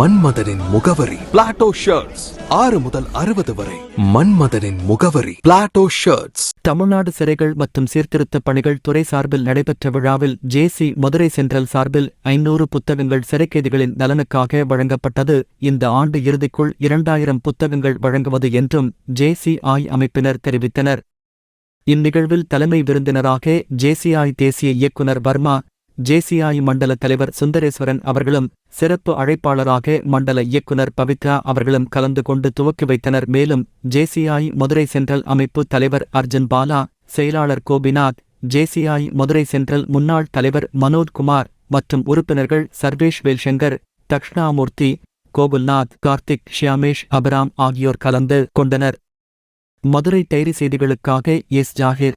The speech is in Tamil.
மன்மதனின் முகவரி. பிளாட்டோ ஷர்ட்ஸ் ஆறு முதல் அறுபது வரை. மன்மதனின் முகவரி. பிளாட்டோ ஷர்ட்ஸ் தமிழ்நாடு சிறைகள் மற்றும் சீர்திருத்த பணிகள் துறை சார்பில் நடைபெற்ற விழாவில் ஜேசி மதுரை சென்ட்ரல் சார்பில் ஐநூறு புத்தகங்கள் சிறைக்கைதிகளின் நலனுக்காக வழங்கப்பட்டது. இந்த ஆண்டு இறுதிக்குள் இரண்டாயிரம் புத்தகங்கள் வழங்குவது என்றும் ஜேசிஐ அமைப்பினர் தெரிவித்தனர். இந்நிகழ்வில் தலைமை விருந்தினராக ஜேசிஐ தேசிய இயக்குனர் வர்மா ஜேசிஐ மண்டல தலைவர் சுந்தரேஸ்வரன் அவர்களும் சிறப்பு அழைப்பாளராக மண்டல இயக்குனர் பவித்ரா அவர்களும் கலந்து கொண்டு துவக்கி வைத்தனர். மேலும் ஜேசிஐ மதுரை சென்ட்ரல் அமைப்பு தலைவர் அர்ஜுன் பாலா செயலாளர் கோபிநாத் ஜேசிஐ மதுரை சென்ட்ரல் முன்னாள் தலைவர் மனோஜ்குமார் மற்றும் உறுப்பினர்கள் சர்வேஷ் வேல்சங்கர் தக்ஷணாமூர்த்தி கோகுல்நாத் கார்த்திக் ஷியாமேஷ் அபராம் ஆகியோர் கலந்து கொண்டனர். மதுரை டைரி செய்திகளுக்காக S Zakir.